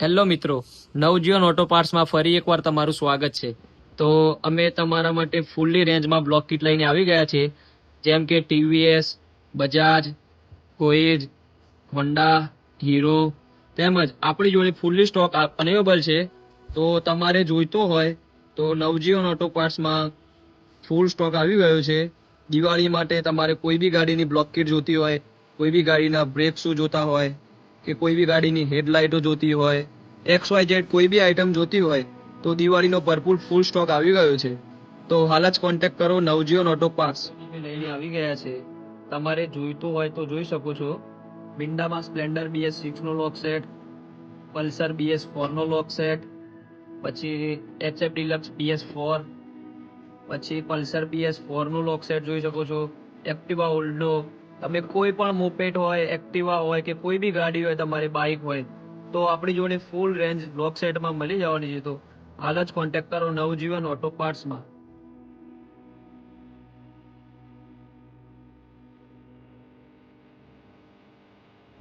Hello મિત્રો, નવજીવન auto પાર્ટ્સમાં ફરી એકવાર તમારું સ્વાગત છે. તો અમે તમારા માટે ફૂલ્લી રેન્જમાં બ્લોક કિટ લઈને આવી ગયા છે જેમ કે ટીવીએસ બજાજ કોએજ હોન્ડા હીરો તેમજ આપણી જોડે ફૂલ્લી સ્ટોક અવેલેબલ છે. તો તમારે જોઈતો હોય તો નવજીવન ઓટો પાર્ટ્સમાં ફૂલ સ્ટોક આવી ગયો છે. દિવાળી માટે તમારે કોઈ બી ગાડીની બ્લોક કિટ જોતી હોય, કોઈ બી ગાડીના બ્રેક શૂ જોતા હોય કે કોઈ બી ગાડીની હેડલાઇટો જોતી હોય, એક્સ વાય ઝેડ કોઈ બી આઇટમ જોતી હોય, તો દિવાળીનો ભરપૂર ફૂલ સ્ટોક આવી ગયો છે. તો હાલ જ કોન્ટેક્ટ કરો નવજીઓ નોટો પાસ લઈને આવી ગયા છે. તમારે જોઈતું હોય તો જોઈ શકો છો. બિંડામાં સ્પ્લેન્ડર બીએસ સિક્સ નો lock set Pulsar BS four નો લોક સેટ પછી એચએફ ડિલક્સ બીએસ ફોર પછી પલ્સર બીએસ ફોરનું લોક સેટ જોઈ શકો છો. એક્ટિવા ઓલ્ડો તમે કોઈ પણ મોપેટ હોય એક્ટિવા હોય કે કોઈ બી ગાડી હોય, તમારી બાઇક હોય, તો આપણી જોડે ફૂલ રેન્જ લોક સેટમાં મળી જવાની છે. તો હાલ જ કોન્ટેક્ટ કરો નવજીવન ઓટો પાર્ટ્સમાં